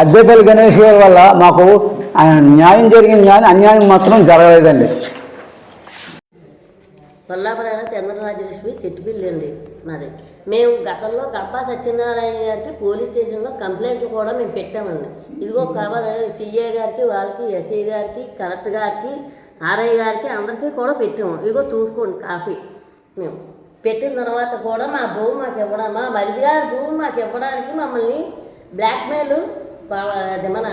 అద్దెపల్లి గణేష్ గారి వల్ల మాకు న్యాయం జరిగింది కానీ అన్యాయం మాత్రం జరగలేదండి. కొల్లాపురాయన చంద్రరాజలక్ష్మి చెట్టుపిల్లి అండి మాది మేము గతంలో గంపా సత్యనారాయణ గారికి పోలీస్ స్టేషన్లో కంప్లైంట్లు కూడా మేము పెట్టామండి. ఇదిగో కావాలి సిఏ గారికి వాళ్ళకి ఎస్ఐ గారికి కలెక్టర్ గారికి ఆర్ఐ గారికి అందరికీ కూడా పెట్టాము. ఇదిగో చూసుకోండి కాపీ. మేము పెట్టిన తర్వాత కూడా మా భూమి మాకు ఇవ్వడం మా మరిది గారి భూమి మాకు ఇవ్వడానికి మమ్మల్ని బ్లాక్మెయిల్ మన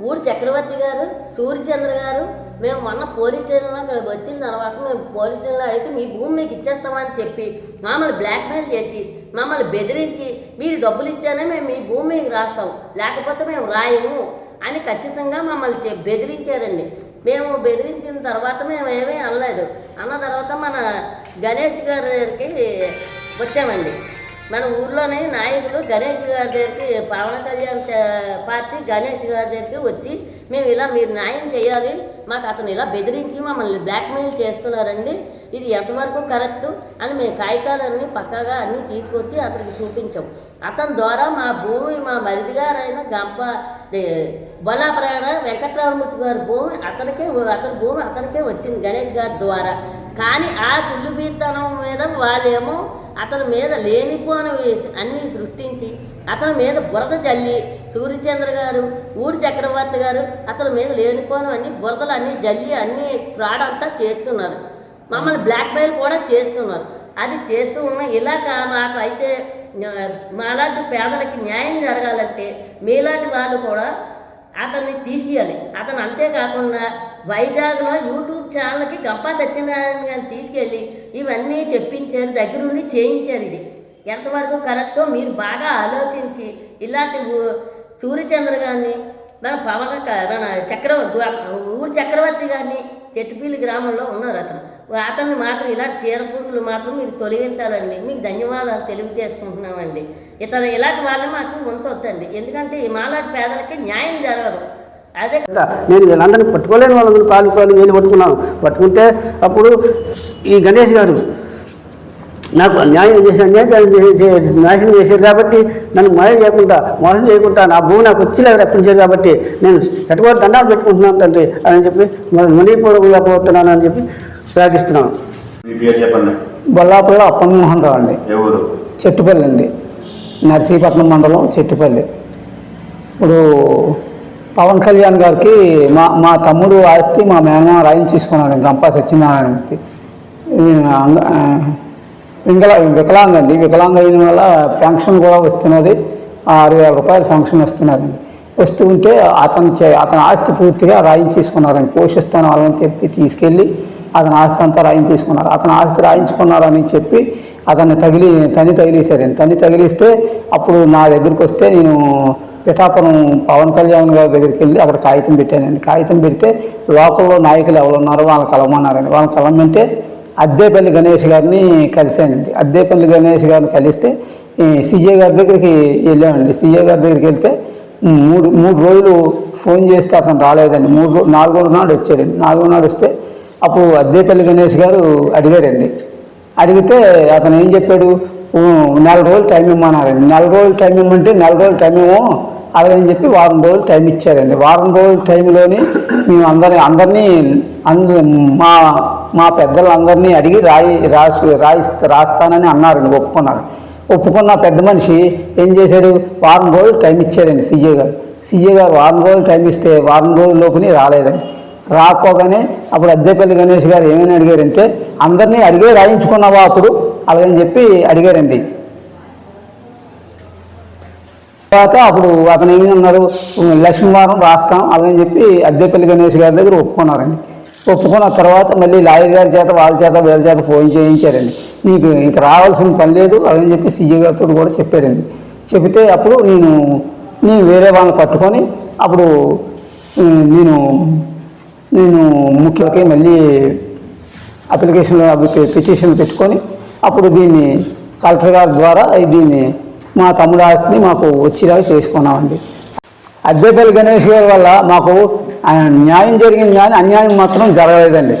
ఊరు చక్రవర్తి గారు సూర్యచంద్ర గారు మేము మొన్న పోలీస్ స్టేషన్లో వచ్చిన తర్వాత మేము పోలీస్ స్టేషన్లో అయితే మీ భూమి మీకు ఇచ్చేస్తామని చెప్పి మమ్మల్ని బ్లాక్మెయిల్ చేసి మమ్మల్ని బెదిరించి మీరు డబ్బులు ఇస్తేనే మేము మీ భూమి మీకు రాస్తాం లేకపోతే మేము రాయము అని ఖచ్చితంగా మమ్మల్ని చె- బెదిరించారండి. మేము బెదిరించిన తర్వాత మేము ఏమీ అనలేదు. అన్న తర్వాత మన గణేష్ గారి వచ్చామండి. మన ఊర్లోనే నాయకులు గణేష్ గారి దగ్గరికి పవన్ కళ్యాణ్ పార్టీ గణేష్ గారి దగ్గరికి వచ్చి మేము ఇలా మీరు న్యాయం చేయాలి. మాకు అతను ఇలా బెదిరించి మమ్మల్ని బ్లాక్మెయిల్ చేస్తున్నారండి. ఇది ఎంతవరకు కరెక్టు? అని మేము కాగితాలన్నీ పక్కాగా అన్నీ తీసుకొచ్చి అతనికి చూపించాం. అతని ద్వారా మా భూమి మా మరిది గారైన గంప బొల్లాప్రాణ వెంకటరామమూర్తి గారి భూమి అతనికే అతని భూమి అతనికే వచ్చింది గణేష్ గారి ద్వారా. కానీ ఆ కుళ్ళుబీతనం మీద వాళ్ళేమో అతని మీద లేనిపోనివి అన్నీ సృష్టించి అతని మీద బురద జల్లి సూర్యచంద్ర గారు ఊరి చక్రవర్తి గారు అతని మీద లేనిపోని అన్ని బురదలు అన్నీ జల్లి అన్ని ఫ్రాడ్ అంతా చేస్తున్నారు. మమ్మల్ని బ్లాక్మెయిల్ కూడా చేస్తున్నారు. అది చేస్తూ ఉన్న ఇలాగ మాకు అయితే మాలాంటి పేదలకి న్యాయం జరగాలంటే మీలాంటి వాళ్ళు కూడా అతన్ని తీసేయాలి. అతను అంతేకాకుండా వైజాగ్లో యూట్యూబ్ ఛానల్కి గంపా సత్యనారాయణ గారిని తీసుకెళ్ళి ఇవన్నీ చెప్పించారు దగ్గరుండి చేయించారు ఇది. ఎంతవరకు కరెక్టో మీరు బాగా ఆలోచించి ఇలాంటి సూర్యచంద్ర గారిని మన పవన్ క- మన చక్రవర్తి ఊరు చక్రవర్తి గారిని చెట్టుపీలి గ్రామంలో ఉన్నారు అతను. అతన్ని మాత్రం ఇలాంటి చీరపురుగులు మాత్రం మీరు తొలగించాలండి. మీకు ధన్యవాదాలు తెలియజేసుకుంటున్నామండి. ఇతర ఇలాంటి వాళ్ళని మాకు ఉంచొద్దండి. ఎందుకంటే ఈ మాలాంటి పేదలకి న్యాయం జరగదు. అదే. నేను వీళ్ళందరినీ పట్టుకోలేని వాళ్ళందరూ కాలు కాలు వేలు పట్టుకున్నాను. పట్టుకుంటే అప్పుడు ఈ గణేష్ గారు నాకు న్యాయం చేసి అన్యాయం చేసి- చేసి- నాశనం చేశారు కాబట్టి నన్ను మోసం చేయకుండా మోసం చేయకుండా నా భూమి నాకు వచ్చేలాగా రప్పించారు కాబట్టి నేను ఎటువంటి దండాలు పెట్టుకుంటున్నాను తండ్రి అని చెప్పి మరి మణిపూర్వకంగా పోతున్నాను అని చెప్పి చెప్పండి. బొల్లాపల్లి అప్పమోహన్ రావు అండి. ఎవరు? చెట్టుపల్లి అండి. నర్సీపట్నం మండలం చెట్టుపల్లి. ఇప్పుడు పవన్ కళ్యాణ్ గారికి మా మా తమ్ముడు ఆస్తి మా మేనమా రాయించేసుకున్నాడు గంపా సత్యనారాయణకి వికలా వికలాంగ అండి వికలాంగ అయిన వల్ల ఫంక్షన్ కూడా వస్తున్నది. ఆరు వేల రూపాయలు ఫంక్షన్ వస్తున్నదండి వస్తూ ఉంటే అతను చే అతని ఆస్తి పూర్తిగా రాయించేసుకున్నారండి పోషిస్తాను వాళ్ళని చెప్పి తీసుకెళ్ళి అతని ఆస్తి అంతా రాయించేసుకున్నారు అతని ఆస్తి రాయించుకున్నారని చెప్పి అతన్ని తగిలి తని తగిలేశారండి తని తగిలిస్తే అప్పుడు నా దగ్గరికి వస్తే నేను పిఠాపురం పవన్ కళ్యాణ్ గారి దగ్గరికి వెళ్ళి అక్కడ కాగితం పెట్టానండి. కాగితం పెడితే లోకల్లో నాయకులు ఎవరు ఉన్నారో వాళ్ళని కలవమన్నారండి. వాళ్ళని కలవమంటే అద్దేపల్లి గణేష్ గారిని కలిశానండి. అద్దేపల్లి గణేష్ గారిని కలిస్తే ఈ గారి దగ్గరికి వెళ్ళామండి. సీఏ గారి దగ్గరికి వెళ్తే మూడు మూడు రోజులు ఫోన్ చేస్తే అతను రాలేదండి. మూడు రో- నాలుగో నాడు వచ్చాడండి. నాలుగో నాడు వస్తే అప్పుడు అద్దేపల్లి గణేష్ గారు అడిగారండి. అడిగితే అతను ఏం చెప్పాడు? నెల రోజులు టైం ఇమ్మన్నారండి. నెల రోజులు టైం ఇమ్మంటే నెల రోజులు టైం ఇవ్వం అలాగని చెప్పి వారం రోజులు టైం ఇచ్చారండి. వారం రోజుల టైంలోని మేము అందరి అందరినీ అంద మా మా పెద్దలందరినీ అడిగి రాయి రాసి రాయిస్తా రాస్తానని అన్నారండి ఒప్పుకున్నారు. ఒప్పుకున్న పెద్ద మనిషి ఏం చేశాడు? వారం రోజులు టైం ఇచ్చారండి సీఏ గారు. సీఏ గారు వారం రోజులు టైం ఇస్తే వారం రోజుల్లోపుని రాలేదండి. రాకపోగానే అప్పుడు అద్దెపల్లి గణేష్ గారు ఏమని అడిగారంటే అందరినీ అడిగే రాయించుకున్నావా అప్పుడు? అలాగని చెప్పి అడిగారండి. తర్వాత అప్పుడు అతను ఏమి అన్నారు? లక్ష్మీవారం రాస్తాం అలాగని చెప్పి అద్దెపల్లి గణేష్ గారి దగ్గర ఒప్పుకున్నారండి. ఒప్పుకున్న తర్వాత మళ్ళీ లాయర్ గారి చేత వాళ్ళ చేత వీళ్ళ చేత ఫోన్ చేయించారండి. నీకు ఇంక రావాల్సిన పని లేదు అలాగని చెప్పి సీఏ గారితో కూడా చెప్పారండి. చెబితే అప్పుడు నేను నేను వేరే వాళ్ళని పట్టుకొని అప్పుడు నేను నేను ముఖ్యకి మళ్ళీ అప్లికేషన్లో అవి పిటిషన్ పెట్టుకొని అప్పుడు దీన్ని కలెక్టర్ గారి ద్వారా దీన్ని మా తమ్ముడు ఆస్తిని మాకు వచ్చేలాగా చేసుకున్నామండి. అద్దెపల్లి గణేష్ గారి వల్ల మాకు న్యాయం జరిగింది కానీ అన్యాయం మాత్రం జరగలేదండి.